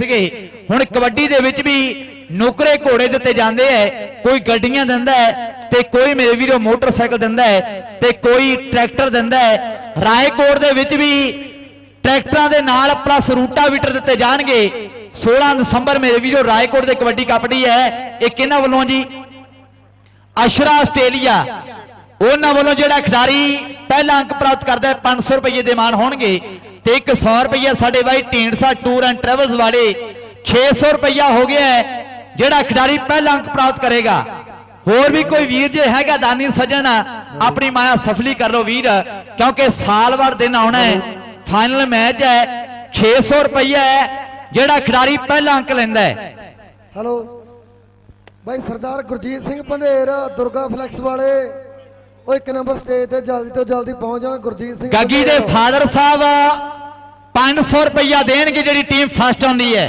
ਸੀਗੇ। ਹੁਣ ਕਬੱਡੀ ਦੇ ਵਿੱਚ ਵੀ ਨੁਕਰੇ ਘੋੜੇ ਦਿੱਤੇ ਜਾਂਦੇ ਐ, ਕੋਈ ਗੱਡੀਆਂ ਦਿੰਦਾ ਹੈ ਤੇ ਕੋਈ ਮੇਰੇ ਵੀਰੋ ਮੋਟਰਸਾਈਕਲ ਦਿੰਦਾ ਹੈ ਤੇ ਕੋਈ ਟਰੈਕਟਰ ਦਿੰਦਾ ਹੈ ਰਾਏਕੋਟ ਦੇ ਵਿੱਚ ਵੀ ਟਰੈਕਟਰਾਂ ਦੇ ਨਾਲ ਪਲੱਸ ਰੂਟਾਵੀਟਰ ਦਿੱਤੇ ਜਾਣਗੇ। 16 ਦਸੰਬਰ ਮੇਰੇ ਵੀਰੋ ਰਾਏਕੋਟ ਦੇ ਕਬੱਡੀ ਕਬੱਡੀ ਹੈ ਇਹ ਕਿਹਨਾਂ ਵੱਲੋਂ ਜੀ? ਅਸ਼ਰਾ ਆਸਟ੍ਰੇਲੀਆ। ਉਹਨਾਂ ਵੱਲੋਂ ਜਿਹੜਾ ਖਿਡਾਰੀ ਪਹਿਲਾ ਅੰਕ ਪ੍ਰਾਪਤ ਕਰਦਾ ਹੈ 500 ਰੁਪਏ ਦੇ ਮਾਨ ਹੋਣਗੇ। ਤੇ 100 ਰੁਪਏ ਸਾਡੇ ਬਾਈ ਢੀਂਡਸਾ ਟੂਰ ਐਂਡ ਟਰੈਵਲਸ ਵਾਲੇ 600 ਰੁਪਇਆ ਹੋ ਗਿਆ ਹੈ ਜਿਹੜਾ ਖਿਡਾਰੀ ਪਹਿਲਾ ਅੰਕ ਪ੍ਰਾਪਤ ਕਰੇਗਾ ਹੋਰ ਵੀ ਕੋਈ ਵੀਰ ਜੇ ਹੈਗਾ ਦਾਨੀ ਸੱਜਣ ਆਪਣੀ ਮਾਇਆ ਸਫਲੀ ਕਰ ਲਓ ਵੀਰ ਕਿਉਂਕਿ ਸਾਲ ਭਰ ਦਿਨ ਆਉਣਾ ਹੈ ਫਾਈਨਲ ਮੈਚ ਹੈ 600 ਰੁਪਇਆ ਹੈ ਜਿਹੜਾ ਖਿਡਾਰੀ ਪਹਿਲਾ ਅੰਕ ਲੈਂਦਾ ਹੈ ਹੈਲੋ ਬਾਈ ਸਰਦਾਰ ਗੁਰਜੀਤ ਸਿੰਘ ਪੰਧੇਰ ਦੁਰਗਾ ਫਲੈਕਸ ਵਾਲੇ ਉਹ ਇੱਕ ਨੰਬਰ ਸਟੇਜ ਤੇ ਜਲਦੀ ਤੋਂ ਜਲਦੀ ਪਹੁੰਚ ਜਾਣ ਗੁਰਜੀਤ ਸਿੰਘ ਗੱਗੀ ਦੇ। ਫਾਦਰ ਸਾਹਿਬ 500 ਰੁਪਇਆ ਦੇਣਗੇ ਜਿਹੜੀ ਟੀਮ ਫਸਟ ਆਉਂਦੀ ਹੈ।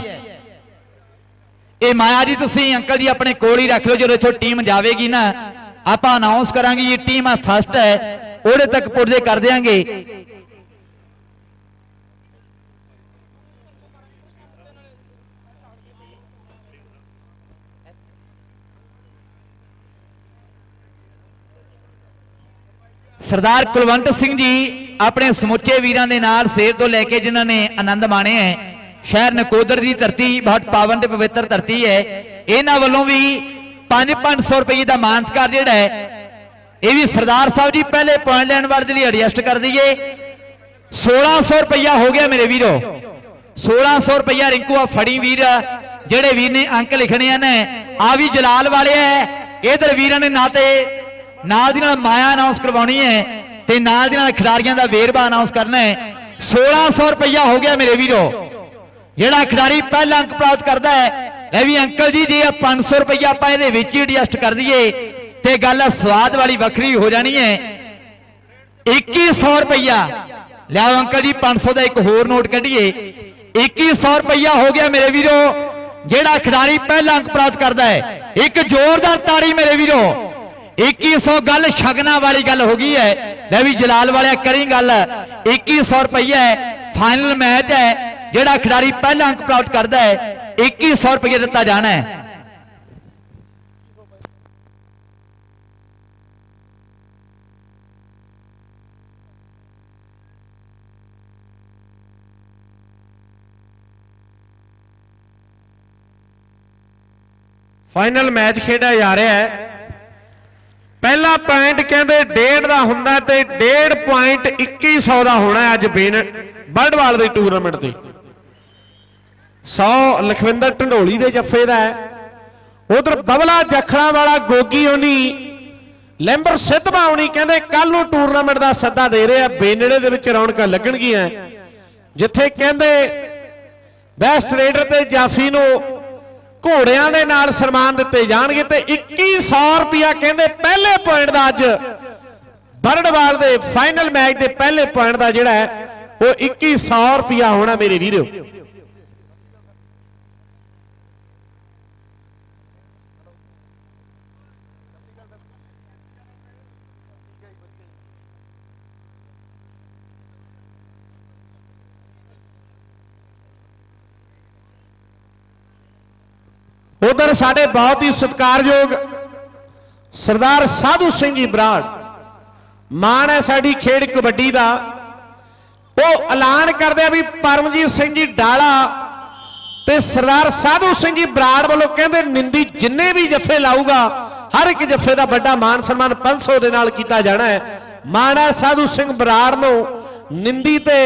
ਇਹ ਮਾਇਆ ਜੀ ਤੁਸੀਂ ਅੰਕਲ ਜੀ ਆਪਣੇ ਕੋਲ ਹੀ ਰੱਖ ਲਓ, ਜਦੋਂ ਇੱਥੋਂ ਟੀਮ ਜਾਵੇਗੀ ਨਾ, ਆਪਾਂ ਅਨਾਉਂਸ ਕਰਾਂਗੇ ਇਹ ਟੀਮ ਆ ਫਸਟ ਹੈ, ਉਹਦੇ ਤੱਕ ਪੁੱਜਦੇ ਕਰ ਦਿਆਂਗੇ। ਸਰਦਾਰ ਕੁਲਵੰਤ ਸਿੰਘ ਜੀ ਆਪਣੇ ਸਮੁੱਚੇ ਵੀਰਾਂ ਦੇ ਨਾਲ ਸੇਰ ਤੋਂ ਲੈ ਕੇ ਜਿਨ੍ਹਾਂ ਨੇ ਆਨੰਦ ਮਾਣਿਆ ਹੈ, ਸ਼ਹਿਰ ਨਕੋਦਰ ਦੀ ਧਰਤੀ ਬਹੁਤ ਪਾਵਨ ਤੇ ਪਵਿੱਤਰ ਧਰਤੀ ਹੈ। ਇਹਨਾਂ ਵੱਲੋਂ ਵੀ 5-500 ਰੁਪਏ ਦਾ ਮਾਨਸਕਾਰ ਜਿਹੜਾ ਹੈ, ਇਹ ਵੀ ਸਰਦਾਰ ਸਾਹਿਬ ਜੀ ਪਹਿਲੇ ਪੁਆਇੰਟ ਲੈਣ ਵਾਲੇ ਦੇ ਲਈ ਐਡਜਸਟ ਕਰ ਦਈਏ। 1600 ਰੁਪਇਆ ਹੋ ਗਿਆ ਮੇਰੇ ਵੀਰੋ। 1600 ਰੁਪਇਆ ਰਿੰਕੂ ਆ ਫੜੀ ਵੀਰ, ਜਿਹੜੇ ਵੀਰ ਨੇ ਅੰਕ ਲਿਖਣੇ ਨੇ ਆ ਵੀ ਜਲਾਲ ਵਾਲੇ ਹੈ। ਇਧਰ ਵੀਰਾਂ ਨੇ ਨਾ ਤੇ ਨਾਲ ਦੀ ਨਾਲ ਮਾਇਆ ਅਨਾਉਂਸ ਕਰਵਾਉਣੀ ਹੈ। ਤੇ ਨਾਲ ਦੀ ਨਾਲ ਖਿਡਾਰੀਆਂ ਦਾ ਵੇਰਵਾ ਅਨਾਉਂਸ ਕਰਨਾ ਹੈ। 1600 ਰੁਪਇਆ ਹੋ ਗਿਆ ਮੇਰੇ ਵੀਰੋ। ਜਿਹੜਾ ਖਿਡਾਰੀ ਪਹਿਲਾ ਅੰਕ ਪ੍ਰਾਪਤ ਕਰਦਾ ਹੈ ਲੈ ਵੀ ਅੰਕਲ ਜੀ ਜੇ 500 ਰੁਪਇਆ ਆਪਾਂ ਇਹਦੇ ਵਿੱਚ ਹੀ ਐਡਜਸਟ ਕਰ ਦਈਏ। ਤੇ ਗੱਲ ਸਵਾਦ ਵਾਲੀ ਵੱਖਰੀ ਹੋ ਜਾਣੀ ਹੈ। 2100 ਰੁਪਇਆ ਲਿਆਓ ਅੰਕਲ ਜੀ 500 ਦਾ ਇੱਕ ਹੋਰ ਨੋਟ ਕੱਢੀਏ। 2100 ਰੁਪਇਆ ਹੋ ਗਿਆ ਮੇਰੇ ਵੀਰੋ। ਜਿਹੜਾ ਖਿਡਾਰੀ ਪਹਿਲਾ ਅੰਕ ਪ੍ਰਾਪਤ ਕਰਦਾ ਹੈ, ਇੱਕ ਜ਼ੋਰਦਾਰ ਤਾੜੀ ਮੇਰੇ ਵੀਰੋ। 2100 ਗੱਲ ਸ਼ਗਨਾ ਵਾਲੀ ਗੱਲ ਹੋ ਗਈ ਹੈ ਲੈ ਵੀ ਜਲਾਲ ਵਾਲਿਆ ਕਰੀ ਗੱਲ 2100 ਰੁਪਇਆ ਹੈ ਫਾਈਨਲ ਮੈਚ ਹੈ ਜਿਹੜਾ ਖਿਡਾਰੀ ਪਹਿਲਾ ਅੰਕ ਪ੍ਰਾਪਤ ਕਰਦਾ ਹੈ 2100 ਰੁਪਏ ਦਿੱਤਾ ਜਾਣਾ ਹੈ ਫਾਈਨਲ ਮੈਚ ਖੇਡਿਆ ਜਾ ਰਿਹਾ ਹੈ ਪਹਿਲਾ ਪੁਆਇੰਟ ਕਹਿੰਦੇ ਡੇਢ ਦਾ ਹੁੰਦਾ ਤੇ ਡੇਢ ਪੁਆਇੰਟ 2100 ਦਾ ਹੋਣਾ ਅੱਜ ਬੇਨ ਬਰਡਵਾਲ ਦੇ ਟੂਰਨਾਮੈਂਟ ਤੇ। 100 ਲਖਵਿੰਦਰ ਢੰਡੋਲੀ ਦੇ ਜੱਫੇ ਦਾ ਹੈ। ਉਧਰ ਬਬਲਾ ਜਖੜਾ ਵਾਲਾ ਗੋਗੀ ਹੋਣੀ ਲੈਂਬਰ ਸਿੱਧਵਾ ਹੋਣੀ ਕਹਿੰਦੇ ਕੱਲ ਨੂੰ ਟੂਰਨਾਮੈਂਟ ਦਾ ਸੱਦਾ ਦੇ ਰਿਹਾ ਬੇਨੜੇ ਦੇ ਵਿੱਚ ਰੌਣਕਾਂ ਲੱਗਣਗੀਆਂ। ਜਿੱਥੇ ਕਹਿੰਦੇ ਬੈਸਟ ਰੇਡਰ ਤੇ ਜਾਫੀ ਨੂੰ ਘੋੜਿਆਂ ਦੇ ਨਾਲ ਸਨਮਾਨ ਦਿੱਤੇ ਜਾਣਗੇ ਤੇ 2100 ਰੁਪਿਆ ਕਹਿੰਦੇ ਪਹਿਲੇ ਪੁਆਇੰਟ ਦਾ ਅੱਜ ਬਰਡਵਾਲ ਦੇ ਫਾਈਨਲ ਮੈਚ ਦੇ ਪਹਿਲੇ ਪੁਆਇੰਟ ਦਾ ਜਿਹੜਾ ਹੈ, ਉਹ 2100 ਰੁਪਿਆ ਹੋਣਾ ਮੇਰੇ ਵੀਰੋ। ਉਧਰ ਸਾਡੇ ਬਹੁਤ ਹੀ ਸਤਿਕਾਰਯੋਗ ਸਰਦਾਰ ਸਾਧੂ ਸਿੰਘ ਜੀ ਬਰਾੜ, ਮਾਣ ਹੈ ਸਾਡੀ ਖੇਡ ਕਬੱਡੀ ਦਾ। ਉਹ ਐਲਾਨ ਕਰਦੇ ਆ ਵੀ ਪਰਮਜੀਤ ਸਿੰਘ ਜੀ ਡਾਲਾ ਤੇ ਸਰਦਾਰ ਸਾਧੂ ਸਿੰਘ ਜੀ ਬਰਾੜ ਵੱਲੋਂ ਕਹਿੰਦੇ ਨਿੰਦੀ ਜਿੰਨੇ ਵੀ ਜੱਫੇ ਲਾਊਗਾ, ਹਰ ਇੱਕ ਜੱਫੇ ਦਾ ਵੱਡਾ ਮਾਨ ਸਨਮਾਨ 500 ਦੇ ਨਾਲ ਕੀਤਾ ਜਾਣਾ ਹੈ। ਮਾਣ ਹੈ ਸਾਧੂ ਸਿੰਘ ਬਰਾੜ ਨੂੰ, ਨਿੰਦੀ ਤੇ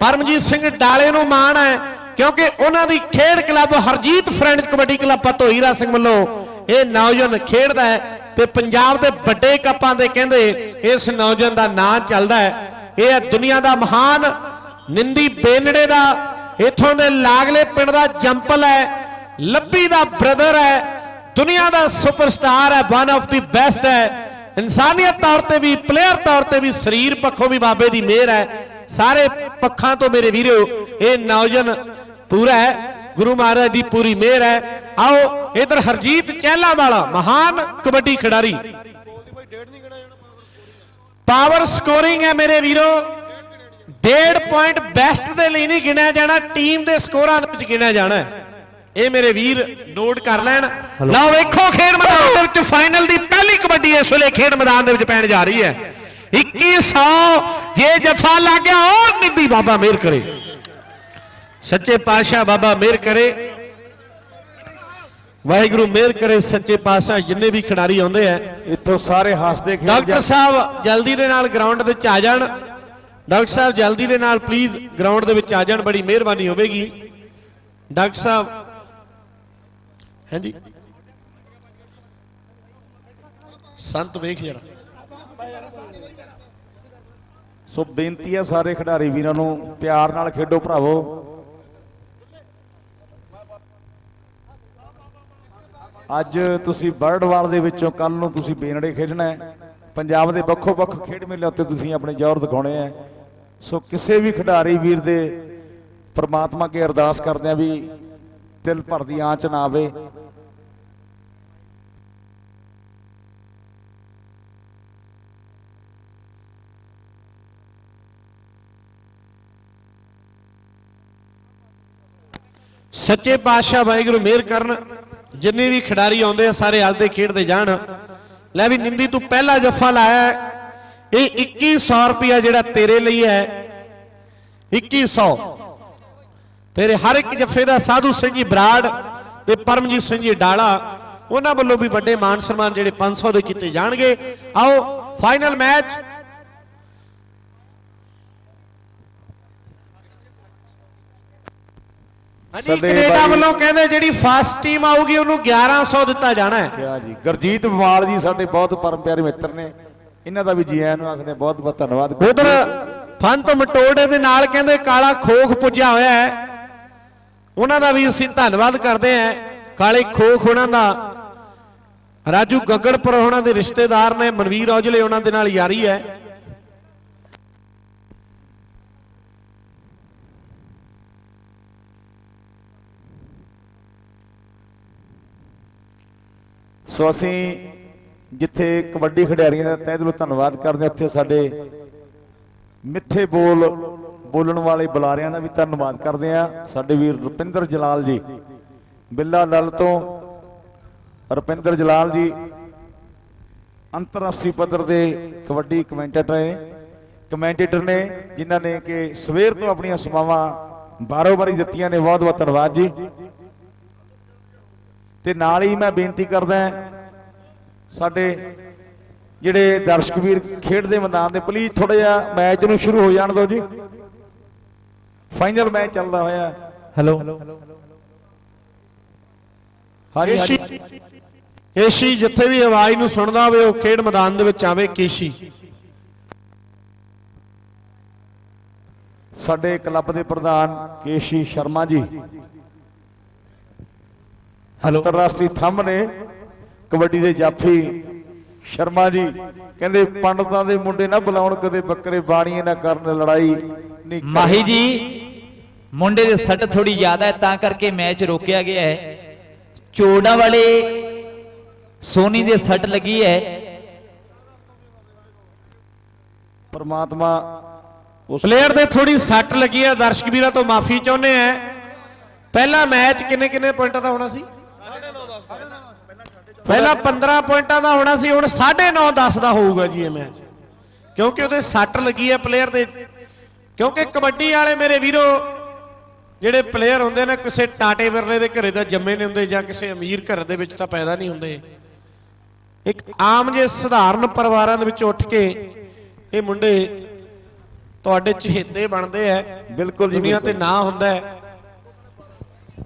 ਪਰਮਜੀਤ ਸਿੰਘ ਡਾਲੇ ਨੂੰ ਮਾਣ ਹੈ। ਕਿਉਂਕਿ ਉਹਨਾਂ ਦੀ ਖੇਡ club Harjeet friend kabaddi club Patohira Singh ਵੱਲੋਂ। ਇਹ ਨੌਜਵਾਨ ਖੇਡਦਾ ਹੈ ਤੇ ਪੰਜਾਬ ਦੇ ਵੱਡੇ ਕੱਪਾਂ ਦੇ ਕਹਿੰਦੇ ਇਸ ਨੌਜਵਾਨ ਦਾ ਨਾਂ ਚੱਲਦਾ ਹੈ। ਇਹ ਹੈ ਦੁਨੀਆ ਦਾ ਮਹਾਨ ਨਿੰਦੀ ਬੇਨੜੇ ਦਾ। ਇਥੋਂ ਦੇ ਲਾਗਲੇ ਪਿੰਡ ਦਾ ਜੰਪਲ ਹੈ, ਲੱਭੀ ਦਾ ਬ੍ਰਦਰ ਹੈ, ਦੁਨੀਆ ਦਾ ਸੁਪਰਸਟਾਰ ਹੈ ਵਨ ਆਫ ਦੀ ਬੈਸਟ ਹੈ। ਇਨਸਾਨੀਅਤ ਤੌਰ ਤੇ ਵੀ ਪਲੇਅਰ ਤੌਰ ਤੇ ਵੀ, ਸਰੀਰ ਪੱਖੋਂ ਵੀ ਬਾਬੇ ਦੀ ਮਿਹਰ ਹੈ। ਸਾਰੇ ਪੱਖਾਂ ਤੋਂ ਮੇਰੇ ਵੀਰੋ, ਇਹ ਨੌਜਵਾਨ ਪੂਰਾ ਹੈ ਗੁਰੂ ਮਹਾਰਾਜ ਦੀ ਪੂਰੀ ਮਿਹਰ ਹੈ। ਆਓ ਇਧਰ ਹਰਜੀਤ ਚਹਿਲਾ ਵਾਲਾ ਮਹਾਨ ਕਬੱਡੀ ਖਿਡਾਰੀ। ਪਾਵਰ ਸਕੋਰਿੰਗ ਹੈ ਮੇਰੇ ਵੀਰੋ। ਡੇਢ ਪੁਆਇੰਟ ਬੈਸਟ ਦੇ ਲਈ ਨਹੀਂ ਗਿਣਿਆ ਜਾਣਾ ਟੀਮ ਦੇ ਸਕੋਰਾਂ ਦੇ ਵਿੱਚ ਗਿਣਿਆ ਜਾਣਾ ਹੈ। ਇਹ ਮੇਰੇ ਵੀਰ ਨੋਟ ਕਰ ਲੈਣ। ਲਓ ਵੇਖੋ ਖੇਡ ਮੈਦਾਨ ਦੇ ਵਿੱਚ ਫਾਈਨਲ ਦੀ ਪਹਿਲੀ ਕਬੱਡੀ ਇਸ ਵੇਲੇ ਖੇਡ ਮੈਦਾਨ ਦੇ ਵਿੱਚ ਪੈਣ ਜਾ ਰਹੀ ਹੈ। 2100 ਜੇ ਜਫਾ ਲੱਗ ਗਿਆ ਉਹ ਨਿੱਬੀ ਬਾਬਾ ਮਿਹਰ ਕਰੇ। ਸੱਚੇ ਪਾਤਸ਼ਾਹ ਬਾਬਾ ਮਿਹਰ ਕਰੇ। ਵਾਹਿਗੁਰੂ ਮਿਹਰ ਕਰੇ ਸੱਚੇ ਪਾਤਸ਼ਾਹ ਜਿੰਨੇ ਵੀ ਖਿਡਾਰੀ ਆਉਂਦੇ ਆ। ਇੱਥੋਂ ਸਾਰੇ ਹੱਸਦੇ ਖੇਡ ਡਾਕਟਰ ਸਾਹਿਬ ਜਲਦੀ ਦੇ ਨਾਲ ਗਰਾਊਂਡ ਵਿੱਚ ਆ ਜਾਣ। ਡਾਕਟਰ ਸਾਹਿਬ ਜਲਦੀ ਦੇ ਨਾਲ ਪਲੀਜ਼ ਗਰਾਊਂਡ ਦੇ ਵਿੱਚ ਆ ਜਾਣ ਬੜੀ ਮਿਹਰਬਾਨੀ ਹੋਵੇਗੀ। ਡਾਕਟਰ ਸਾਹਿਬ ਹਾਂਜੀ। ਸੰਤ ਵੇਖ ਜਰਾ। ਸੋ ਬੇਨਤੀ ਹੈ ਸਾਰੇ ਖਿਡਾਰੀ ਵੀਰਾਂ ਨੂੰ ਪਿਆਰ ਨਾਲ ਖੇਡੋ ਭਰਾਵੋ। ਅੱਜ ਤੁਸੀਂ ਬਰਡਵਾਲ ਦੇ ਵਿੱਚੋਂ ਕੱਲ ਨੂੰ ਤੁਸੀਂ ਬੇਨੜੇ ਖੇਡਣਾ ਹੈ। ਪੰਜਾਬ ਦੇ ਵੱਖੋ ਵੱਖ ਖੇਡ ਮੇਲੇ ਉੱਤੇ ਤੁਸੀਂ ਆਪਣੇ ਜ਼ੋਰ ਦਿਖਾਉਣੇ ਹੈ। ਸੋ ਕਿਸੇ ਵੀ ਖਿਡਾਰੀ ਵੀਰ ਦੇ ਪ੍ਰਮਾਤਮਾ ਕੇ ਅਰਦਾਸ ਕਰਦੇ ਆ ਵੀ ਦਿਲ ਭਰ ਦੀ ਆਂਚ ਨਾ ਆਵੇ। ਸੱਚੇ ਪਾਤਸ਼ਾਹ ਵਾਹਿਗੁਰੂ ਮਿਹਰ ਕਰਨ। ਜਿੰਨੇ ਵੀ ਖਿਡਾਰੀ ਆਉਂਦੇ ਆ, ਸਾਰੇ ਅੱਜ ਦੇ ਖੇਡਦੇ ਜਾਣ। ਲੈ ਵੀ ਨਿੰਦੀ, ਤੂੰ ਪਹਿਲਾ ਜੱਫਾ ਲਾਇਆ ਹੈ। ਇਹ 2100 ਰੁਪਿਆ ਜਿਹੜਾ ਤੇਰੇ ਲਈ ਹੈ। 2100 ਤੇਰੇ ਹਰ ਇੱਕ ਜੱਫੇ ਦਾ ਸਾਧੂ ਸਿੰਘ ਜੀ ਬਰਾੜ ਤੇ ਪਰਮਜੀਤ ਸਿੰਘ ਜੀ ਡਾਲਾ, ਉਹਨਾਂ ਵੱਲੋਂ ਵੀ ਵੱਡੇ ਮਾਨ ਸਨਮਾਨ ਜਿਹੜੇ 500 ਦੇ ਕੀਤੇ ਜਾਣਗੇ। ਆਓ ਫਾਈਨਲ ਮੈਚ ਹਾਂਜੀ ਕੈਨੇਡਾ ਵੱਲੋਂ ਕਹਿੰਦੇ ਜਿਹੜੀ ਫਸਟ ਟੀਮ ਆਊਗੀ ਉਹਨੂੰ 1100 ਦਿੱਤਾ ਜਾਣਾ ਹੈ। ਕਿਹਾ ਜੀ ਗੁਰਜੀਤ ਬਿਮਾਲ ਜੀ ਸਾਡੇ ਬਹੁਤ ਪਰਮ ਪਿਆਰੇ ਮਿੱਤਰ ਨੇ। ਇਹਨਾਂ ਦਾ ਵੀ ਜੀ ਆਇਆਂ ਨੂੰ ਆਖਦੇ ਬਹੁਤ ਬਹੁਤ ਧੰਨਵਾਦ। ਉਧਰ ਫਨ ਤੋਂ ਮਟੋੜੇ ਦੇ ਨਾਲ ਕਹਿੰਦੇ ਕਾਲਾ ਖੋਖ ਪੁੱਜਿਆ ਹੋਇਆ ਹੈ। ਉਹਨਾਂ ਦਾ ਵੀ ਅਸੀਂ ਧੰਨਵਾਦ ਕਰਦੇ ਹਾਂ। ਕਾਲੇ ਖੋਖ ਉਹਨਾਂ ਦਾ। ਰਾਜੂ ਗੱਗੜਪੁਰ ਉਹਨਾਂ ਦੇ ਰਿਸ਼ਤੇਦਾਰ ਨੇ ਮਨਵੀਰ ਔਜਲੇ ਉਹਨਾਂ ਦੇ ਨਾਲ ਯਾਰੀ ਹੈ। ਸੋ ਅਸੀਂ ਜਿੱਥੇ ਕਬੱਡੀ ਖਿਡਾਰੀਆਂ ਦਾ ਤਹਿ ਦਿਲੋਂ ਧੰਨਵਾਦ ਕਰਦੇ ਹਾਂ। ਉੱਥੇ ਸਾਡੇ ਮਿੱਠੇ ਬੋਲ ਬੋਲਣ ਵਾਲੇ ਬੁਲਾਰਿਆਂ ਦਾ ਵੀ ਧੰਨਵਾਦ ਕਰਦੇ ਹਾਂ। ਸਾਡੇ ਵੀਰ ਰੁਪਿੰਦਰ ਜਲਾਲ ਜੀ, ਬਿੱਲਾ ਦਲ ਤੋਂ ਰੁਪਿੰਦਰ ਜਲਾਲ ਜੀ, ਅੰਤਰਰਾਸ਼ਟਰੀ ਪੱਧਰ ਦੇ ਕਬੱਡੀ ਕਮੈਂਟੇਟਰ ਨੇ ਕਮੈਂਟੇਟਰ ਨੇ, ਜਿਨ੍ਹਾਂ ਨੇ ਕਿ ਸਵੇਰ ਤੋਂ ਆਪਣੀਆਂ ਸੇਵਾਵਾਂ ਬਾਰੋ-ਬਾਰੀ ਦਿੱਤੀਆਂ ਨੇ। ਬਹੁਤ ਬਹੁਤ ਧੰਨਵਾਦ ਜੀ। ਤੇ ਨਾਲ ਹੀ ਮੈਂ ਬੇਨਤੀ ਕਰਦਾ ਸਾਡੇ ਜਿਹੜੇ ਦਰਸ਼ਕ ਵੀਰ ਖੇਡਦੇ ਮੈਦਾਨ ਦੇ ਪਲੀਜ਼ ਥੋੜਾ ਜਿਹਾ ਮੈਚ ਨੂੰ ਸ਼ੁਰੂ ਹੋ ਜਾਣ ਦਿਓ ਜੀ। ਫਾਈਨਲ ਮੈਚ ਚੱਲਦਾ ਹੋਇਆ। ਹੈਲੋ ਹਾਂਜੀ ਕੇਸ਼ੀ ਜਿੱਥੇ ਵੀ ਆਵਾਜ਼ ਨੂੰ ਸੁਣਦਾ ਹੋਵੇ ਉਹ ਖੇਡ ਮੈਦਾਨ ਦੇ ਵਿੱਚ ਆਵੇ ਕੇਸ਼ੀ। ਸਾਡੇ ਕਲੱਬ ਦੇ ਪ੍ਰਧਾਨ ਕੇਸ਼ੀ ਸ਼ਰਮਾ ਜੀ। ਅੰਤਰਰਾਸ਼ਟਰੀ ਥੰਮ ਨੇ ਕਬੱਡੀ ਦੇ ਜਾਫੀ। ਸ਼ਰਮਾ ਜੀ ਕਹਿੰਦੇ ਪੰਡਤਾਂ ਦੇ ਮੁੰਡੇ ਨਾ ਬੁਲਾਉਣ ਕਦੇ ਬੱਕਰੇ ਬਾਣੀਏ ਨਾ ਕਰਨ ਲੜਾਈ ਨਹੀਂ। ਮਾਹੀ ਜੀ ਮੁੰਡੇ ਦੇ ਸੱਟ ਥੋੜੀ ਜ਼ਿਆਦਾ ਹੈ ਤਾਂ ਕਰਕੇ ਮੈਚ ਰੋਕਿਆ ਗਿਆ ਹੈ। ਚੋੜਾ ਵਾਲੇ ਸੋਨੀ ਦੇ ਸੱਟ ਲੱਗੀ ਹੈ। ਪ੍ਰਮਾਤਮਾ ਉਸ ਪਲੇਅਰ ਦੇ ਥੋੜੀ ਸੱਟ ਲੱਗੀ ਹੈ ਦਰਸ਼ਕ ਵੀਰਾਂ ਤੋਂ ਮਾਫੀ ਚਾਹੁੰਦੇ ਆ ਪਹਿਲਾ ਮੈਚ ਕਿੰਨੇ ਕਿੰਨੇ ਪੁਆਇੰਟਾਂ ਦਾ ਹੋਣਾ ਸੀ? ਪਹਿਲਾ 15 ਪੁਆਇੰਟਾਂ ਦਾ ਹੋਣਾ ਸੀ ਹੁਣ 9.5 10 ਦਾ ਹੋਊਗਾ ਜੀ ਇਹ ਮੈਚ ਕਿਉਂਕਿ ਉਹਦੇ ਸੱਟ ਲੱਗੀ ਹੈ ਪਲੇਅਰ ਦੇ। ਕਿਉਂਕਿ ਕਬੱਡੀ ਵਾਲੇ ਮੇਰੇ ਵੀਰੋ ਜਿਹੜੇ ਪਲੇਅਰ ਹੁੰਦੇ ਨੇ ਕਿਸੇ ਟਾਟੇ ਵਿਰਲੇ ਦੇ ਘਰੇ ਦਾ ਜੰਮੇ ਨਹੀਂ ਹੁੰਦੇ ਜਾਂ ਕਿਸੇ ਅਮੀਰ ਘਰ ਦੇ ਵਿੱਚ ਤਾਂ ਪੈਦਾ ਨਹੀਂ ਹੁੰਦੇ। ਇੱਕ ਆਮ ਜੇ ਸਧਾਰਨ ਪਰਿਵਾਰਾਂ ਦੇ ਵਿੱਚ ਉੱਠ ਕੇ ਇਹ ਮੁੰਡੇ ਤੁਹਾਡੇ ਚਹੇਤੇ ਬਣਦੇ ਐ ਬਿਲਕੁਲ ਜੀ, ਦੁਨੀਆ ਤੇ। ਨਾਂ ਹੁੰਦਾ ਹੈ।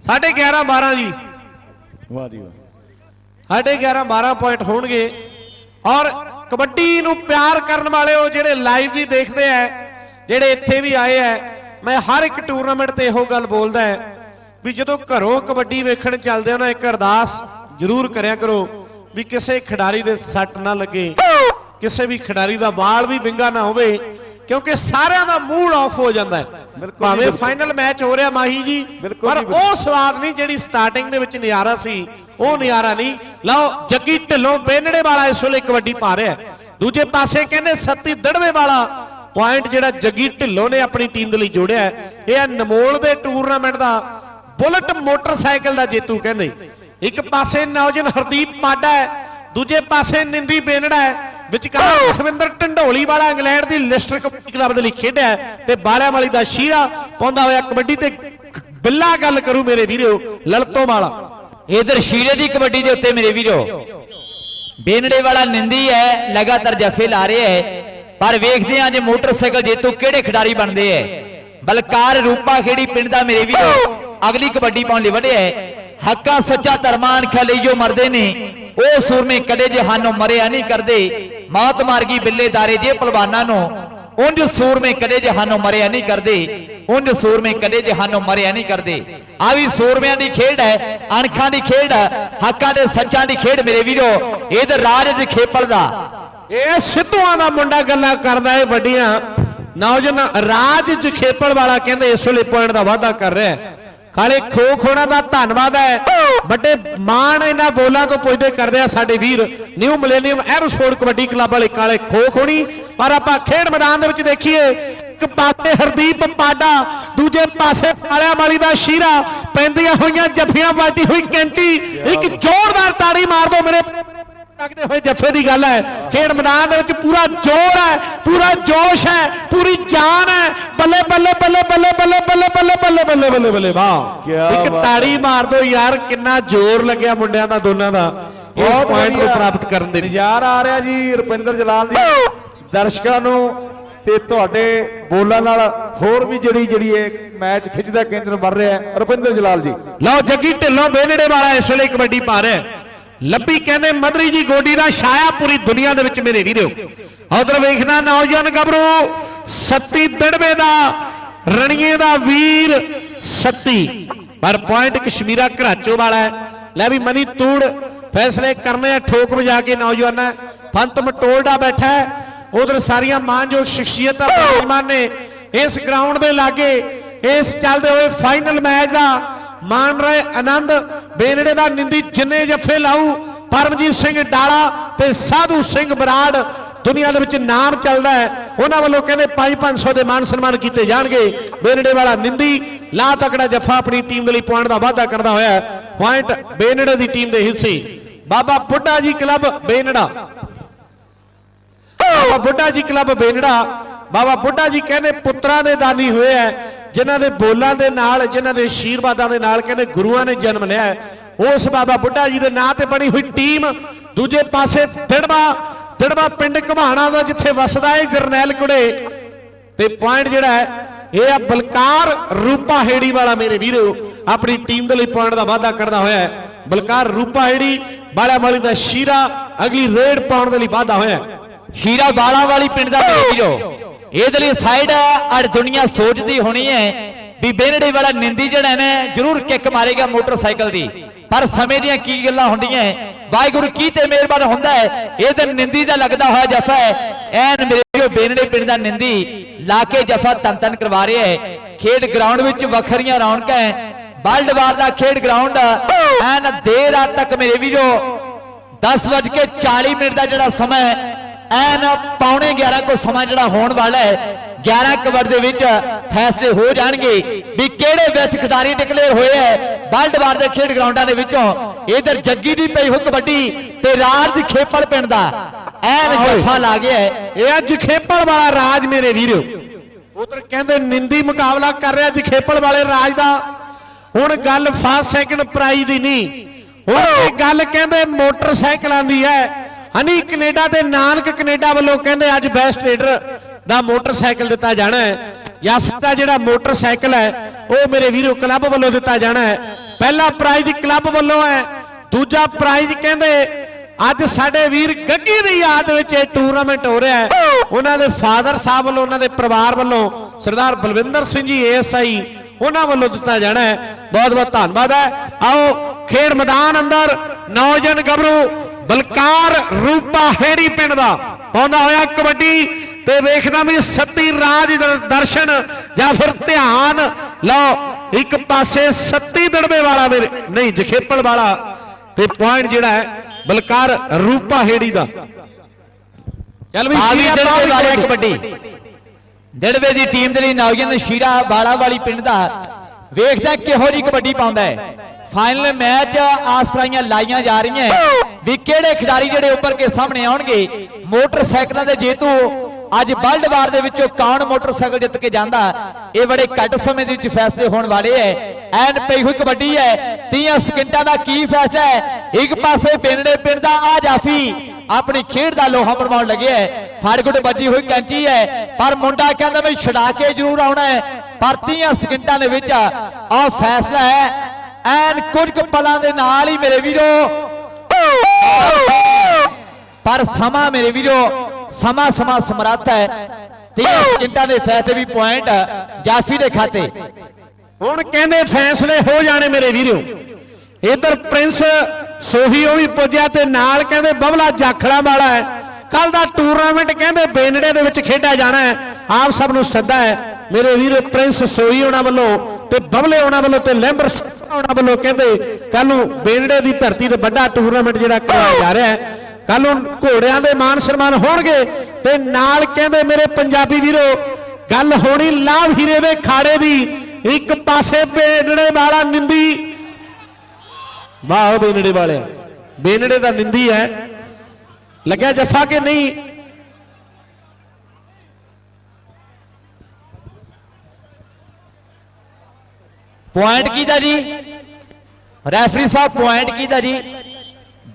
ਸਾਢੇ 11 12 ਜੀ। ਵਾਹ ਜੀ ਵਾਹ। ਸਾਢੇ 11 12 ਪੁਆਇੰਟ ਹੋਣਗੇ ਔਰ ਕਬੱਡੀ ਨੂੰ ਪਿਆਰ ਕਰਨ ਵਾਲੇ ਉਹ ਜਿਹੜੇ ਲਾਈਵ ਵੀ ਦੇਖਦੇ ਐ ਜਿਹੜੇ ਇੱਥੇ ਵੀ ਆਏ ਐ ਮੈਂ ਹਰ ਇੱਕ ਟੂਰਨਾਮੈਂਟ ਤੇ ਇਹੋ ਗੱਲ ਬੋਲਦਾ ਵੀ ਜਦੋਂ ਘਰੋਂ ਕਬੱਡੀ ਵੇਖਣ ਚੱਲਦੇ ਹੋ ਨਾ ਇੱਕ ਅਰਦਾਸ ਜ਼ਰੂਰ ਕਰਿਆ ਕਰੋ ਵੀ ਕਿਸੇ ਖਿਡਾਰੀ ਦੇ ਸੱਟ ਨਾ ਲੱਗੇ ਕਿਸੇ ਵੀ ਖਿਡਾਰੀ ਦਾ ਵਾਲ ਵੀ ਵਿੰਗਾ ਨਾ ਹੋਵੇ ਕਿਉਂਕਿ ਸਾਰਿਆਂ ਦਾ ਮੂਡ ਆਫ ਹੋ ਜਾਂਦਾ ਹੈ ਭਾਵੇਂ। ਫਾਈਨਲ ਮੈਚ ਹੋ ਰਿਹਾ ਮਾਹੀ ਜੀ ਪਰ। ਉਹ ਸਵਾਦ ਨਹੀਂ ਜਿਹੜੀ ਸਟਾਰਟਿੰਗ ਦੇ ਵਿੱਚ ਨਜ਼ਾਰਾ ਸੀ ਉਹ ਨਜ਼ਾਰਾ ਨਹੀਂ। ਲਓ ਜੱਗੀ ਢਿੱਲੋਂ ਬੇਨੜੇ ਵਾਲਾ ਇਸ ਵੇਲੇ ਕਬੱਡੀ ਪਾ ਰਿਹਾ। ਦੂਜੇ ਪਾਸੇ ਕਹਿੰਦੇ ਸੱਤੀ ਦੜਵੇ ਵਾਲਾ ਪੁਆਇੰਟ ਜਿਹੜਾ ਜੱਗੀ ਢਿੱਲੋਂ ਨੇ ਆਪਣੀ ਟੀਮ ਦੇ ਲਈ ਜੋੜਿਆ ਹੈ। ਇਹ ਹੈ ਨਮੋਲ ਦੇ ਟੂਰਨਾਮੈਂਟ ਦਾ ਬੁਲਟ ਮੋਟਰਸਾਈਕਲ ਦਾ ਜੇਤੂ ਕਹਿੰਦੇ। ਇੱਕ ਪਾਸੇ ਨੌਜਨ ਹਰਦੀਪ ਪਾਡਾ ਹੈ ਦੂਜੇ ਪਾਸੇ ਨਿੰਦੀ ਬੇਨੜਾ ਹੈ। ਵਿਚਕਾਰ ਲਖਵਿੰਦਰ ਢੰਡੋਲੀ ਵਾਲਾ ਇੰਗਲੈਂਡ ਦੀ ਲਿਸਟਰ ਕਬੱਡੀ ਕਲੱਬ ਦੇ ਲਈ ਖੇਡਿਆ ਤੇ ਬਾਲਿਆਂ ਵਾਲੀ ਦਾ ਸ਼ੀਰਾ ਪਾਉਂਦਾ ਹੋਇਆ ਕਬੱਡੀ ਤੇ ਬਿੱਲਾ ਗੱਲ ਕਰੂ ਮੇਰੇ ਵੀਰੋ ਲਲਤੋਂ ਵਾਲਾ। ਇਧਰ ਸ਼ੀਰੇ ਦੀ ਕਬੱਡੀ ਦੇ ਉੱਤੇ ਮੇਰੇ ਵੀਰੋ, ਬੇਨੜੇ ਵਾਲਾ ਨਿੰਦੀ ਹੈ, ਲਗਾਤਾਰ ਜਫੇ ਲਾ ਰਿਹਾ ਹੈ, ਪਰ ਵੇਖਦੇ ਹਾਂ ਜੇ ਮੋਟਰਸਾਈਕਲ ਜੇਤੂ ਕਿਹੜੇ ਖਿਡਾਰੀ ਬਣਦੇ ਹੈ। ਬਲਕਾਰ ਰੂਪਾ ਖੇੜੀ ਪਿੰਡ ਦਾ ਮੇਰੇ ਵੀਰੋ, ਅਗਲੀ ਕਬੱਡੀ ਪਾਉਣ ਲਈ ਵਧਿਆ ਹੈ। ਹੱਕਾ ਸੱਚਾ ਧਰਮਾਨ ਖਲਈਓ ਮਰਦੇ ਨੇ, ਉਹ ਸੂਰਮੇ ਕਦੇ ਜਹਾਨੋਂ ਮਰਿਆ ਨਹੀਂ ਕਰਦੇ। ਮੌਤ ਮਾਰ ਗਈ ਬਿੱਲੇ ਜੇ ਪਹਿਲਵਾਨਾਂ ਨੂੰ, ਉਂਝ ਸੂਰਮੇ ਕਦੇ ਜਹਾਨੋਂ ਮਰਿਆ ਨਹੀਂ ਕਰਦੇ। ਉਂਝ ਸੂਰਮੇ ਕਦੇ ਜਹਾਨੋਂ ਮਰਿਆ ਨਹੀਂ ਕਰਦੇ। ਆ ਵੀ ਸੂਰਮਿਆਂ ਦੀ ਖੇਡ ਹੈ, ਅਣਖਾਂ ਦੀ ਖੇਡ ਹੈ, ਹੱਕਾਂ ਦੇ ਸੱਚਾਂ ਦੀ ਖੇਡ ਮੇਰੇ ਵੀਰੋ, ਇਹ ਤੇ ਰਾਜ ਦੇ ਖੇਪਲ ਦਾ। ਇਹ ਸਿੱਧੂਆਂ ਦਾ ਮੁੰਡਾ ਗੱਲਾਂ ਕਰਦਾ ਏ ਵੱਡੀਆਂ। ਨੌਜਵਾਨ ਰਾਜ ਜਖੇਪਲ ਵਾਲਾ ਕਹਿੰਦੇ ਇਸ ਵੇਲੇ ਪੁਆਇੰਟ ਦਾ ਵਾਅਦਾ ਕਰ ਰਿਹਾ ਹੈ। ਕਾਲੇ ਖੋ ਖੋਣਾ ਦਾ ਧੰਨਵਾਦ ਹੈ। ਵੱਡੇ ਮਾਣ ਇਹਨਾਂ ਬੋਲਾਂ ਤੋਂ ਪੁੱਛਦੇ ਕਰਦੇ ਆ ਸਾਡੇ ਵੀਰ। New millennium aerosport kabaddi club ਵਾਲੇ ਕਾਲੇ ਖੋ ਖੋਣੀ ਪਰ ਆਪਾਂ ਖੇਡ ਮੈਦਾਨ ਦੇ ਵਿੱਚ ਦੇਖੀਏ ਇੱਕ ਪਾਸੇ ਹਰਦੀਪ ਪਾਡਾ ਦੂਜੇ ਪਾਸੇ ਕਾਲਿਆਂ ਵਾਲੀ ਦਾ ਸ਼ੀਰਾ ਪੈਂਦੀਆਂ ਹੋਈਆਂ ਜੱਫੀਆਂ ਵੱਜਦੀ ਹੋਈ ਕੈਂਚੀ ਇੱਕ ਜ਼ੋਰਦਾਰ ਤਾੜੀ ਮਾਰ ਦੋ ਮੇਰੇ ਲੱਗਦੇ ਹੋਏ ਜੱਫੇ ਦੀ ਗੱਲ ਹੈ ਖੇਡ ਮੈਦਾਨ ਦੇ ਵਿੱਚ ਪੂਰਾ ਜ਼ੋਰ ਹੈ ਪੂਰਾ ਜੋਸ਼ ਹੈ ਪੂਰੀ ਜਾਨ ਹੈ ਬੱਲੇ ਬੱਲੇ ਬੱਲੇ ਬੱਲੇ ਬੱਲੇ ਬੱਲੇ ਬੱਲੇ ਬੱਲੇ ਬੱਲੇ ਬੱਲੇ ਬੱਲੇ ਵਾਹ ਇੱਕ। ਤਾੜੀ ਮਾਰ ਦੋ ਯਾਰ ਕਿੰਨਾ ਜ਼ੋਰ ਲੱਗਿਆ ਮੁੰਡਿਆਂ ਦਾ ਦੋਨਾਂ ਦਾ ਇਸ ਪੁਆਇੰਟ ਨੂੰ ਪ੍ਰਾਪਤ ਕਰਨ ਦੇ ਲਈ ਨਜ਼ਾਰਾ ਆ ਰਿਹਾ ਜੀ ਰੁਪਿੰਦਰ ਜਲਾਲ ਜੀ ਦਰਸ਼ਕਾਂ ਨੂੰ ਤੇ ਤੁਹਾਡੇ ਬੋਲਾਂ ਨਾਲ ਹੋਰ ਵੀ ਜਿਹੜੀ ਜਿਹੜੀ ਇਹ ਮੈਚ ਖਿੱਚਦਾ ਕੇਂਦਰ ਬਣ ਰਿਹਾ ਹੈ, ਰੁਪਿੰਦਰ ਜਲਾਲ ਜੀ। ਲਓ, ਜੱਗੀ ਢਿੱਲੋਂ ਬੇਨੜੇ ਵਾਲਾ ਇਸ ਵੇਲੇ ਕਬੱਡੀ ਪਾ ਰਿਹਾ ਲੱਭੀ ਕਹਿੰਦੇ, ਮਦਰੀ ਜੀ ਗੋਡੀ ਦਾ ਛਾਇਆ ਪੂਰੀ ਦੁਨੀਆ ਦੇ ਵਿੱਚ ਮੇਰੇ ਵੀਰੋ ਉਧਰ ਵੇਖਣਾ ਨੌਜਵਾਨ ਗੱਭਰੂ, ਸੱਤੀ ਦੜਵੇ ਦਾ, ਰਣੀਏ ਦਾ ਵੀਰ ਸੱਤੀ। ਪਰ ਪੁਆਇੰਟ ਕਸ਼ਮੀਰਾ ਘਰਾਚੋ ਵਾਲਾ ਹੈ। ਲੈ ਵੀ ਮਨੀ ਤੂੜ ਫੈਸਲੇ ਕਰਨੇ ਆ, ਠੋਕ ਵਜਾ ਕੇ ਨੌਜਵਾਨਾਂ। ਫੰਤ ਮਟੋਲਡਾ ਬੈਠਾ ਹੈ। ਉਧਰ ਸਾਰੀਆਂ ਮਾਨਯੋਗ ਸ਼ਖਸੀਅਤਾਂ ਪਹਿਲਵਾਨ ਨੇ ਇਸ ਗਰਾਊਂਡ ਦੇ ਲਾਗੇ ਇਸ ਚੱਲਦੇ ਹੋਏ ਫਾਈਨਲ ਮੈਚ ਦਾ ਮਾਣ ਰਹੇ ਆਨੰਦ ਬੇਨੜੇ ਦਾ ਨਿੰਦੀ, ਜਿੰਨੇ ਜੱਫੇ ਲਾਊ, ਪਰਮਜੀਤ ਸਿੰਘ ਡਾਲਾ ਤੇ ਸਾਧੂ ਸਿੰਘ ਬਰਾੜ, ਦੁਨੀਆ ਦੇ ਵਿੱਚ ਨਾਮ ਚੱਲਦਾ ਹੈ। ਉਹਨਾਂ ਵੱਲੋਂ ਕਹਿੰਦੇ 5-500 ਦੇ ਮਾਨ ਸਨਮਾਨ ਕੀਤੇ ਜਾਣਗੇ। ਬੇਨੜੇ ਵਾਲਾ ਨਿੰਦੀ ਲਾ ਤਕੜਾ ਜੱਫਾ ਆਪਣੀ ਟੀਮ ਦੇ ਲਈ ਪੁਆਇੰਟ ਦਾ ਵਾਅਦਾ ਕਰਦਾ ਹੋਇਆ ਪੁਆਇੰਟ ਬੇਨੜੇ ਦੀ ਟੀਮ ਦੇ ਹਿੱਸੇ। ਬਾਬਾ ਬੁੱਢਾ ਜੀ ਕਲੱਬ ਬੇਨੜਾ ਬਾਬਾ ਬੁੱਢਾ ਜੀ ਕਲੱਬ ਬੇਨੜਾ, ਬਾਬਾ ਬੁੱਢਾ ਜੀ ਕਹਿੰਦੇ ਪੁੱਤਰਾਂ ਦੇ ਦਾਨੀ ਹੋਏ ਐ, ਜਿਨ੍ਹਾਂ ਦੇ ਬੋਲਾਂ ਦੇ ਨਾਲ, ਜਿਨ੍ਹਾਂ ਦੇ ਆਸ਼ੀਰਵਾਦਾਂ ਦੇ ਨਾਲ ਕਹਿੰਦੇ ਗੁਰੂਆਂ ਨੇ ਜਨਮ ਲਿਆ ਉਸ ਬਾਬਾ ਬੁੱਢਾ ਜੀ ਦੇ ਨਾਂ ਤੇ ਬਣੀ ਹੋਈ ਟੀਮ, ਦੂਜੇ ਪਾਸੇ ਦਿੜਵਾ ਦਿੜਵਾ ਪਿੰਡ ਘਮਾਣਾ ਦਾ ਜਿੱਥੇ ਵਸਦਾ ਹੈ ਜਰਨੈਲ ਕੁੜੇ। ਤੇ ਪੁਆਇੰਟ ਜਿਹੜਾ ਹੈ ਇਹ ਆ ਬਲਕਾਰ ਰੂਪਾ ਹੇੜੀ ਵਾਲਾ ਮੇਰੇ ਵੀਰੋ, ਆਪਣੀ ਟੀਮ ਦੇ ਲਈ ਪੁਆਇੰਟ ਦਾ ਵਾਅਦਾ ਕਰਦਾ ਹੋਇਆ ਹੈ ਬਲਕਾਰ ਰੂਪਾ ਹੇੜੀ ਬਾਲਾ ਵਾਲੀ ਦਾ ਸ਼ੀਰਾ, ਅਗਲੀ ਰੇਡ ਪਾਉਣ ਦੇ ਲਈ ਵਾਅਦਾ ਹੋਇਆ ਹੈ ਹੀਰਾ ਬਾਲਾ ਵਾਲੀ ਪਿੰਡ ਦਾ ਵੀਰੋ ਇਹਦੇ ਲਈ ਸਾਈਡ ਅੜ ਦੁਨੀਆ ਸੋਚਦੀ ਹੋਣੀ ਹੈ ਵੀ ਬੇਨੜੇ ਵਾਲਾ ਨਿੰਦੀ ਜਿਹੜਾ ਨੇ, ਜ਼ਰੂਰ ਕਿੱਕ ਮਾਰੇਗਾ ਮੋਟਰਸਾਈਕਲ ਦੀ। ਪਰ ਸਮੇਂ ਦੀਆਂ ਕੀ ਗੱਲਾਂ ਹੁੰਦੀਆਂ ਵਾਹਿਗੁਰੂ ਕੀ ਤੇ ਮਿਹਰਬਾਨ ਹੁੰਦਾ ਹੈ? ਇਹ ਤੇ ਨਿੰਦੀ ਦਾ ਲੱਗਦਾ ਹੋਇਆ ਜਫਾ ਹੈ। ਐਨ ਮੇਰੇ ਵੀਰੋ ਬੇਨੜੇ ਪਿੰਡ ਦਾ ਨਿੰਦੀ ਲਾ ਕੇ ਜਫਾ ਤਨ ਤਨ ਕਰਵਾ ਰਿਹਾ ਹੈ। ਖੇਡ ਗਰਾਊਂਡ ਵਿੱਚ ਵੱਖਰੀਆਂ ਰੌਣਕਾਂ ਹੈ। ਵਰਲਡ ਵਾਰ ਦਾ ਖੇਡ ਗਰਾਊਂਡ ਐਨ ਦੇਰ ਰਾਤ ਤੱਕ ਮੇਰੇ ਵੀਰੋ 10:40 ਮਿੰਟ ਦਾ ਜਿਹੜਾ ਸਮਾਂ ਹੈ ਐਨ ਪੌਣੇ 11 ਕੋ ਸਮਾਂ ਜਿਹੜਾ ਹੋਣ ਵਾਲਾ ਹੈ 11 ਕਵਰ ਦੇ ਵਿੱਚ ਫੈਸਲੇ ਹੋ ਜਾਣਗੇ ਵੀ ਕਿਹੜੇ ਵਿੱਚ ਖਿਡਾਰੀ ਡਿਕਲੇਅਰ ਹੋਏ ਹੈ। ਵਰਲਡ ਵਾਰ ਦੇ ਖੇਡ ਗਰਾਊਂਡਾਂ ਦੇ ਵਿੱਚੋਂ ਇਧਰ ਜੱਗੀ ਦੀ ਪਈ ਹੋ ਕਬੱਡੀ ਤੇ ਰਾਜ ਖੇਪਲ ਪਿੰਡ ਦਾ। ਐਨ ਜੱਫਾ ਲਾ ਗਿਆ ਇਹ ਅੱਜ ਖੇਪਲ ਵਾਲਾ ਰਾਜ ਮੇਰੇ ਵੀਰੋ। ਉਧਰ ਕਹਿੰਦੇ ਨਿੰਦੀ ਮੁਕਾਬਲਾ ਕਰ ਰਿਹਾ ਜਖੇਪਲ ਵਾਲੇ ਰਾਜ ਦਾ। ਹੁਣ ਗੱਲ ਫਸਟ ਸੈਕਿੰਡ ਪ੍ਰਾਈਜ਼ ਦੀ ਨਹੀਂ। ਹੁਣ ਇਹ ਗੱਲ ਕਹਿੰਦੇ ਮੋਟਰਸਾਈਕਲਾਂ ਦੀ ਹੈ। ਹਨੀ ਕੈਨੇਡਾ ਤੇ ਨਾਨਕ ਕੈਨੇਡਾ ਵੱਲੋਂ ਕਹਿੰਦੇ ਅੱਜ ਬੈਸਟ ਲੀਡਰ ਦਾ ਮੋਟਰਸਾਈਕਲ ਦਿੱਤਾ ਜਾਣਾ ਹੈ। ਜਾਂ ਫਿਰ ਜਿਹੜਾ ਮੋਟਰਸਾਈਕਲ ਹੈ, ਉਹ ਮੇਰੇ ਵੀਰੋ ਕਲੱਬ ਵੱਲੋਂ ਦਿੱਤਾ ਜਾਣਾ ਹੈ। ਪਹਿਲਾ ਪ੍ਰਾਈਜ਼ ਕਲੱਬ ਵੱਲੋਂ ਹੈ, ਦੂਜਾ ਪ੍ਰਾਈਜ਼ ਕਹਿੰਦੇ, ਅੱਜ ਸਾਡੇ ਵੀਰ ਗੱਗੀ ਦੀ ਯਾਦ ਵਿੱਚ ਇਹ ਟੂਰਨਾਮੈਂਟ ਹੋ ਰਿਹਾ ਹੈ। ਉਹਨਾਂ ਦੇ ਫਾਦਰ ਸਾਹਿਬ ਵੱਲੋਂ, ਉਹਨਾਂ ਦੇ ਪਰਿਵਾਰ ਵੱਲੋਂ ਸਰਦਾਰ ਬਲਵਿੰਦਰ ਸਿੰਘ ਜੀ ਏਐਸਆਈ ਉਹਨਾਂ ਵੱਲੋਂ ਦਿੱਤਾ ਜਾਣਾ ਹੈ। ਬਹੁਤ ਬਹੁਤ ਧੰਨਵਾਦ ਹੈ। ਆਓ, ਖੇਡ ਮੈਦਾਨ ਅੰਦਰ ਨੌਜਵਾਨ ਗੱਭਰੂ ਬਲਕਾਰ ਰੂਪਾ ਹੇੜੀ ਪਿੰਡ ਦਾ। ਪਾਉਂਦਾ ਹੋਇਆ ਕਬੱਡੀ ਤੇ ਵੇਖਦਾ ਵੀ ਸੱਤੀ ਰਾਜ ਦਰ- ਦਰਸ਼ਨ ਜਾਂ ਫਿਰ ਧਿਆਨ। ਲਓ ਇੱਕ ਪਾਸੇ ਸੱਤੀ ਦੜਵੇ ਵਾਲਾ ਮੇਰੇ ਨਹੀਂ ਜਖੇਪਲ ਵਾਲਾ ਤੇ ਪੁਆਇੰਟ ਜਿਹੜਾ ਹੈ ਬਲਕਾਰ ਰੂਪਾ ਹੇੜੀ ਦਾ। ਚੱਲ ਵੀ ਸ਼ੀਰਾ ਦਿੜਵੇ ਵਾਲੇ ਕਬੱਡੀ। ਕਬੱਡੀ। ਦਿੜਵੇ ਦੀ ਟੀਮ ਦੇ ਲਈ ਨੌਜਵਾਨ ਸ਼ੀਰਾ ਵਾਲਾ ਵਾਲੀ ਪਿੰਡ ਦਾ ਵੇਖਦਾ ਕਿਹੋ ਜੀ ਕਬੱਡੀ ਪਾਉਂਦਾ ਹੈ। ਫਾਈਨਲ ਮੈਚ ਆਸਟਰਾਈਆਂ ਲਾਈਆਂ ਜਾ ਰਹੀਆਂ ਵੀ ਕਿਹੜੇ ਖਿਡਾਰੀ ਜਿਹੜੇ ਉੱਪਰ ਕੇ ਸਾਹਮਣੇ ਆਉਣਗੇ? ਮੋਟਰਸਾਈਕਲਾਂ ਦੇ ਜੇਤੂ ਅੱਜ ਵਰਲਡ ਵਾਰ ਦੇ ਵਿੱਚੋਂ ਕੌਣ ਮੋਟਰਸਾਈਕਲ ਜਿੱਤ ਕੇ ਜਾਂਦਾ? ਇਹ ਬੜੇ ਘੱਟ ਸਮੇਂ ਦੇ ਵਿੱਚ ਫੈਸਲੇ ਹੋਣ ਵਾਲੇ ਐ ਐਨ ਪਈ ਹੋਈ ਕਬੱਡੀ ਹੈ। 30 ਸਕਿੰਟਾਂ ਦਾ ਕੀ ਫੈਸਲਾ ਹੈ? ਇੱਕ ਪਾਸੇ ਪਿੰਡੇ ਪਿੰਡ ਦਾ ਆ ਜਾਫੀ ਆਪਣੀ ਖੇਡ ਦਾ ਲੋਹਾ ਮਰਵਾਉਣ ਲੱਗਿਆ ਹੈ। ਫਾੜਗੁੱਟ ਵੱਜੀ ਹੋਈ ਕੈਂਚੀ ਹੈ। ਪਰ ਮੁੰਡਾ ਕਹਿੰਦਾ ਮੈਂ ਛਡਾ ਕੇ ਜ਼ਰੂਰ ਆਉਣਾ ਹੈ। ਪਰ 30 ਸਕਿੰਟਾਂ ਦੇ ਵਿੱਚ ਆ ਫੈਸਲਾ ਹੈ। ਐਨ ਕੁਝ ਕੁ ਪਲਾਂ ਦੇ ਨਾਲ ਹੀ ਮੇਰੇ ਵੀਰੋ। ਪਰ ਸਮਾਂ ਮੇਰੇ ਵੀਰੋ ਸਮਾਂ ਸਮਾਂ ਸਮਰੱਥ ਹੈ। 30 ਸਕਿੰਟਾਂ ਦੇ ਫੈਸਲੇ ਵੀ ਪੁਆਇੰਟ ਜਾਫੀ ਦੇ ਖਾਤੇ। ਹੁਣ ਕਹਿੰਦੇ ਫੈਸਲੇ ਹੋ ਜਾਣੇ ਮੇਰੇ ਵੀਰੋ। ਇਧਰ ਪ੍ਰਿੰਸ ਸੋਹੀ ਉਹ ਵੀ ਪੁੱਜਿਆ ਤੇ ਨਾਲ ਕਹਿੰਦੇ ਬਬਲਾ ਜਾਖੜਾ ਵਾਲਾ ਹੈ। ਕੱਲ ਦਾ ਟੂਰਨਾਮੈਂਟ ਕਹਿੰਦੇ ਬੇਨੜੇ ਦੇ ਵਿੱਚ ਖੇਡਿਆ ਜਾਣਾ ਹੈ। ਆਪ ਸਭ ਨੂੰ ਸੱਦਾ ਹੈ ਮੇਰੇ ਵੀਰੋ ਪ੍ਰਿੰਸ ਸੋਹੀ ਉਹਨਾਂ ਵੱਲੋਂ ਤੇ ਬਬਲੇ ਉਹਨਾਂ ਵੱਲੋਂ ਤੇ ਲੈਂਬਰ ਉਹਨਾਂ ਵੱਲੋਂ ਕਹਿੰਦੇ ਕੱਲ ਨੂੰ ਬੇਨੜੇ ਦੀ ਧਰਤੀ ਤੇ ਵੱਡਾ ਟੂਰਨਾਮੈਂਟ ਜਿਹੜਾ ਕਰਵਾਇਆ ਜਾ ਰਿਹਾ ਹੈ। ਕੱਲ ਨੂੰ ਘੋੜਿਆਂ ਦੇ ਮਾਨ ਸਨਮਾਨ ਹੋਣਗੇ ਤੇ ਨਾਲ ਕਹਿੰਦੇ ਮੇਰੇ ਪੰਜਾਬੀ ਵੀਰੋ, ਗੱਲ ਹੋਣੀ ਲਾਭ ਹੀਰੇ ਦੇ ਖਾੜੇ ਦੀ। ਇੱਕ ਪਾਸੇ ਬੇਨੜੇ ਵਾਲਾ ਨਿੰਦੀ ਵਾਹ ਬੇਨੜੇ ਵਾਲਿਆ। ਬੇਨੜੇ ਦਾ ਨਿੰਦੀ ਹੈ। ਲੱਗਿਆ ਜੱਫਾ ਕਿ ਨਹੀਂ? ਪੁਆਇੰਟ ਕਿਹਦਾ ਜੀ? ਰੈਫਰੀ ਸਾਹਿਬ ਪੁਆਇੰਟ ਕਿਹਦਾ ਜੀ?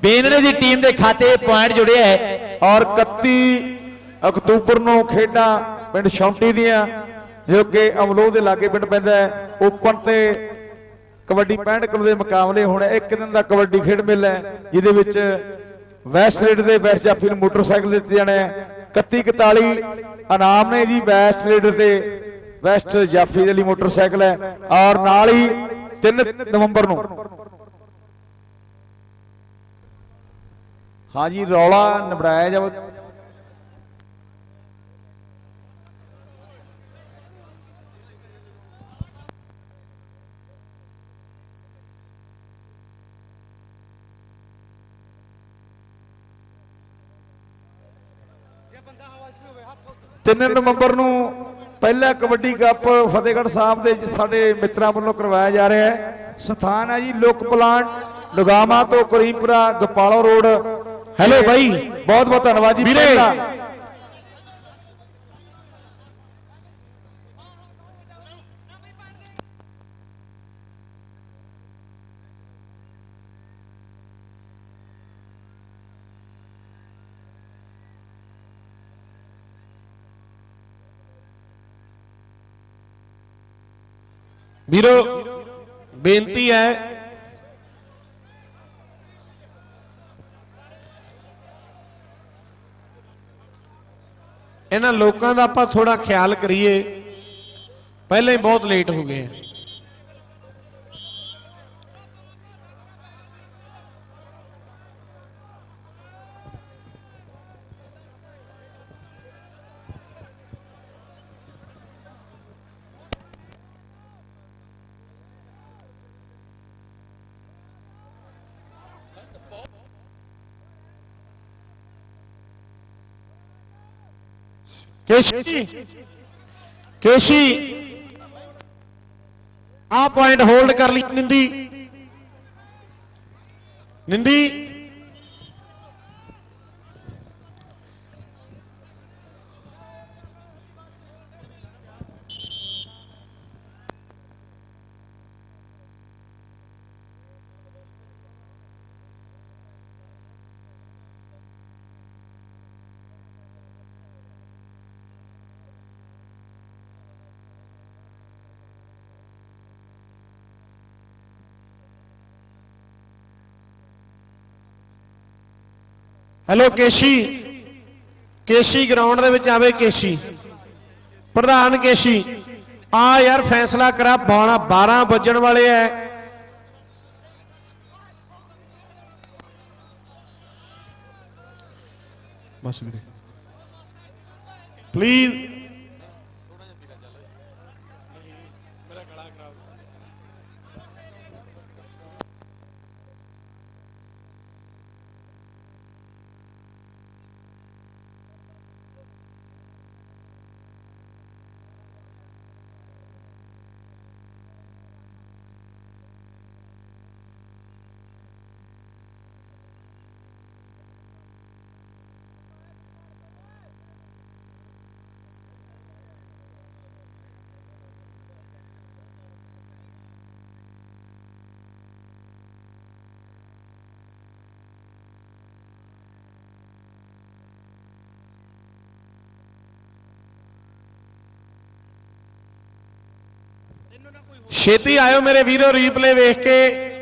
ਬੇਨਰੇ ਦੀ ਟੀਮ ਦੇ ਖਾਤੇ ਪੁਆਇੰਟ ਜੁੜਿਆ ਹੈ ਔਰ 31 ਅਕਤੂਬਰ ਨੂੰ ਖੇਡਾਂ ਪਿੰਡ ਸ਼ੌਂਟੀ ਦੀਆਂ, ਜੋ ਕਿ ਅਮਲੋਹ ਦੇ ਲਾਗੇ ਪਿੰਡ ਪੈਂਦਾ ਹੈ ਓਪਨ ਤੇ ਕਬੱਡੀ 65 ਕਿਲੋ ਦੇ ਮੁਕਾਬਲੇ ਹੋਣਾ, ਇੱਕ ਦਿਨ ਦਾ ਕਬੱਡੀ ਖੇਡ ਮੇਲਾ ਹੈ, ਜਿਹਦੇ ਵਿੱਚ ਵੈਸਟ ਰੇਡ ਦੇ ਬੈਸਟ ਜਾਫੀ ਨੂੰ ਮੋਟਰਸਾਈਕਲ ਦਿੱਤੇ ਜਾਣੇ ਹੈ 31 41 ਇਨਾਮ ਨੇ ਜੀ ਵੈਸਟ ਰੇਡ ਤੇ ਵੈਸਟ ਜਾਫੀ ਦੇ ਲਈ ਮੋਟਰਸਾਈਕਲ ਹੈ। ਔਰ ਨਾਲ ਹੀ 3 ਨਵੰਬਰ ਨੂੰ। ਹਾਂਜੀ, ਰੌਲਾ ਨਿਬੜਾਇਆ ਜਾਵੇ। ਤਿੰਨ ਨਵੰਬਰ ਨੂੰ ਪਹਿਲਾ ਕਬੱਡੀ ਕੱਪ ਫਤਿਹਗੜ੍ਹ ਸਾਹਿਬ ਦੇ ਸਾਡੇ ਮਿੱਤਰਾਂ ਵੱਲੋਂ ਕਰਵਾਇਆ ਜਾ ਰਿਹਾ ਹੈ। ਸਥਾਨ ਹੈ ਜੀ ਲੋਕ ਪਲਾਂਟ ਲੁਗਾਮਾ ਤੋਂ ਕਰੀਮਪੁਰਾ ਗੋਪਾਲੋ ਰੋਡ। ਹੈਲੋ ਬਾਈ ਬਹੁਤ ਬਹੁਤ ਧੰਨਵਾਦ ਜੀ ਵੀਰੇ। ਵੀਰੋ, ਬੇਨਤੀ ਹੈ। ਇਹਨਾਂ ਲੋਕਾਂ ਦਾ ਆਪਾਂ ਥੋੜਾ ਖਿਆਲ ਕਰੀਏ। ਪਹਿਲਾਂ ਹੀ ਬਹੁਤ ਲੇਟ ਹੋ ਗਏ ਆ। ਕੇਸ਼ੀ ਕੇਸ਼ੀ। ਆ ਪੁਆਇੰਟ ਹੋਲਡ ਕਰ ਲਈ ਨਿੰਦੀ। ਨਿੰਦੀ। ਹੈਲੋ ਕੇਸ਼ੀ ਕੇਸ਼ੀ ਗਰਾਊਂਡ ਦੇ ਵਿੱਚ ਆਵੇ ਕੇਸ਼ੀ ਪ੍ਰਧਾਨ ਕੇਸ਼ੀ ਆ ਯਾਰ ਫੈਸਲਾ ਕਰਾ, ਬਾਣਾ 12 ਵੱਜਣ ਵਾਲੇ ਐ। ਬਸ ਵੀਰੇ। ਪਲੀਜ਼ ਛੇਤੀ ਆਇਓ ਮੇਰੇ ਵੀਰੋ ਰੀਪਲੇ ਵੇਖ ਕੇ।